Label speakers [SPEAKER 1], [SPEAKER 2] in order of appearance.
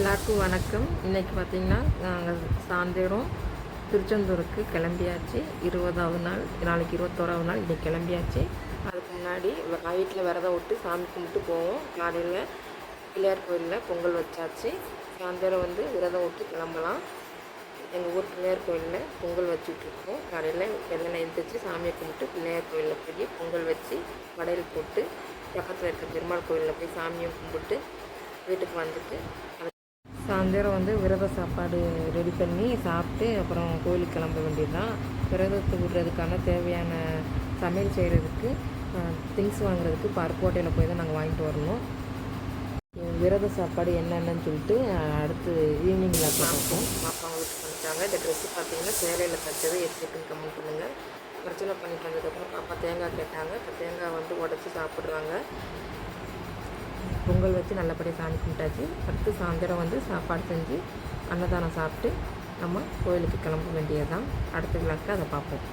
[SPEAKER 1] எல்லாருக்கும் வணக்கம். இன்னைக்கு பார்த்தீங்கன்னா நாங்கள் சாயந்தரம் திருச்செந்தூருக்கு கிளம்பியாச்சு. இருபதாவது நாள் நாளைக்கு இருபத்தோராவது நாள் இன்றைக்கி கிளம்பியாச்சு. அதுக்கு முன்னாடி வீட்டில் விரதம் விட்டு சாமி கும்பிட்டு போவோம். காலையில் பிள்ளையார் கோயிலில் பொங்கல் வச்சாச்சு. சாயந்தரம் வந்து விரதம் விட்டு கிளம்பலாம். எங்கள் ஊர் பிள்ளையார் கோயிலில் பொங்கல் வச்சுட்ருக்கோம் காலையில் வெள்ளனை எழுந்திரிச்சு சாமியை கும்பிட்டு பிள்ளையார் கோயிலில் போய் பொங்கல் வச்சு வடையல் போட்டு பக்கத்தில் இருக்க பெருமாள் கோயிலில் போய் சாமியை கும்பிட்டு வீட்டுக்கு வந்துட்டு சாயந்தரம் வந்து விரத சாப்பாடு ரெடி பண்ணி சாப்பிட்டு அப்புறம் கோயிலுக்கு கிளம்ப வேண்டியது தான் விரதத்தை விடுறதுக்கான தேவையான சமையல் செய்கிறதுக்கு திங்ஸ் வாங்குறதுக்கு பார்க்கோட்டையில் போய் தான் நாங்கள் வாங்கிட்டு வரணும். விரத சாப்பாடு என்னென்னு சொல்லிட்டு அடுத்து ஈவினிங்கில் பார்ப்போம். பாப்பா அவங்களுக்கு பண்ணிட்டாங்க இந்த ட்ரெஸ்ஸு பார்த்தீங்கன்னா சேலையில் தைச்சது எடுத்துட்டு கம்மி பண்ணுங்கள் பிரச்சனை பண்ணிட்டு வந்ததுக்கப்புறம் பாப்பா தேங்காய் கேட்டாங்க. இப்போ தேங்காய் வந்து உடச்சி சாப்பிட்றாங்க. பொங்கல் வச்சு நல்லபடியாக சாமி கும்பிட்டாச்சு. அடுத்து சாயந்தரம் வந்து சாப்பாடு செஞ்சு அன்னதானம் சாப்பிட்டு நம்ம கோயிலுக்கு கிளம்ப வேண்டியது தான் அடுத்த விழாக்கு அதை பார்ப்போம்.